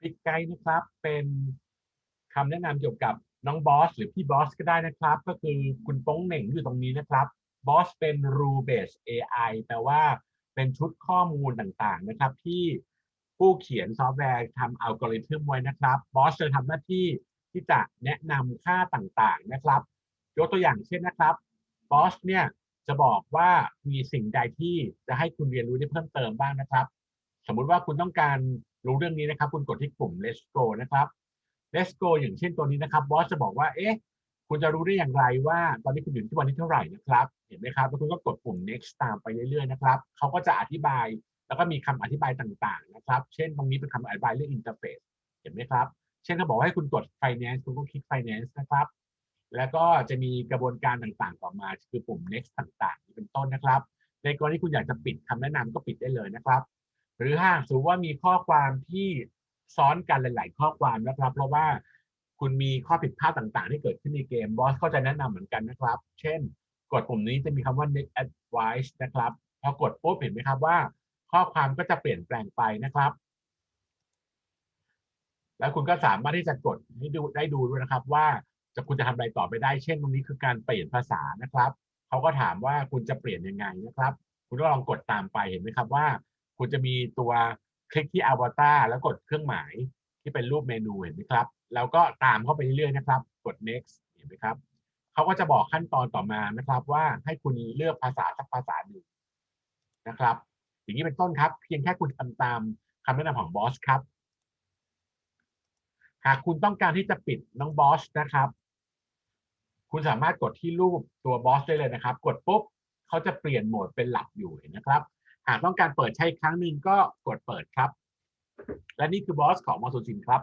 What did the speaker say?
คลิกไกด์นะครับ เป็นคำแนะนำเกี่ยวกับน้องบอสหรือพี่บอสก็ได้นะครับ ก็คือคุณป้งเหน่งอยู่ตรงนี้นะครับบอสเป็น rule based AI แปลว่าเป็นชุดข้อมูลต่างๆนะครับ ที่ผู้เขียนซอฟต์แวร์ทำอัลกอริทึมไว้นะครับบอสจะทำหน้าที่ที่จะแนะนำค่าต่างๆนะครับยกตัวอย่างเช่นนะครับบอสเนี่ยจะบอกว่ามีสิ่งใดที่จะให้คุณเรียนรู้ได้เพิ่มเติมบ้างนะครับ สมมุติว่าคุณต้องการ รู้เรื่องนี้นะครับ คุณกดที่ปุ่ม let's go นะครับ let's go อย่างเช่นตัวนี้นะครับบอสจะบอกว่าเอ๊ะคุณจะรู้ได้อย่างไรว่า ตอนนี้คุณอยู่ที่วันที่เท่าไหร่นะครับ เห็นไหมครับ แล้วคุณก็กดปุ่ม next ตามไปเรื่อยๆนะครับเขาก็จะอธิบายแล้วก็มีคำอธิบายต่างๆนะครับ เช่น ตรงนี้เป็นคำอธิบายเรื่อง interface เห็นไหมครับ เช่นเขาบอกให้คุณกด finance คุณก็คลิก finance นะครับ แล้วก็จะมีกระบวนการต่างๆต่อมา คือปุ่ม next ต่างๆ เป็นต้นนะครับ ในกรณีคุณอยากจะปิดคำแนะนำก็ปิดได้เลยนะครับ หรือถ้าสมมติว่ามีข้อความที่ซ้อนกันหลาย ๆ ข้อความนะครับ เพราะว่าคุณมีข้อผิดพลาดต่าง ๆ ที่เกิดขึ้นในเกมบอสก็จะแนะนำเหมือนกันนะครับ เช่น กดปุ่มนี้จะมีคำว่า next advice นะครับพอกดปุ๊บเห็นไหมครับว่า ข้อความก็จะเปลี่ยนแปลงไปนะครับ แล้วคุณก็สามารถที่จะกดให้ดูได้ดูด้วยนะครับ ว่าจะคุณจะทำอะไรต่อไปได้ เช่นตรงนี้คือการเปลี่ยนภาษานะครับเขาก็ถามว่าคุณจะเปลี่ยนยังไงนะครับ คุณก็ลองกดตามไปเห็นไหมครับว่า คุณจะมีตัวคลิกที่อวตารแล้วกดเครื่องหมายที่เป็นรูปเมนูเห็นไหมครับ แล้วก็ตามเข้าไปเรื่อยๆนะครับ กด next เห็นไหมครับเขาก็จะบอกขั้นตอนต่อมานะครับ ว่าให้คุณเลือกภาษาสักภาษาหนึ่งนะครับ อย่างนี้เป็นต้นครับ เพียงแค่คุณทำตามคำแนะนำของบอสครับ หากคุณต้องการที่จะปิดน้องบอสนะครับ คุณสามารถกดที่รูปตัวบอสได้เลยนะครับ กดปุ๊บเขาจะเปลี่ยนโหมดเป็นหลักอยู่เห็นะครับากต้องการเปิดใช้ครั้งหนึ่งก็กดเปิดครับ และนี่คือบอสของมอสูจินครับ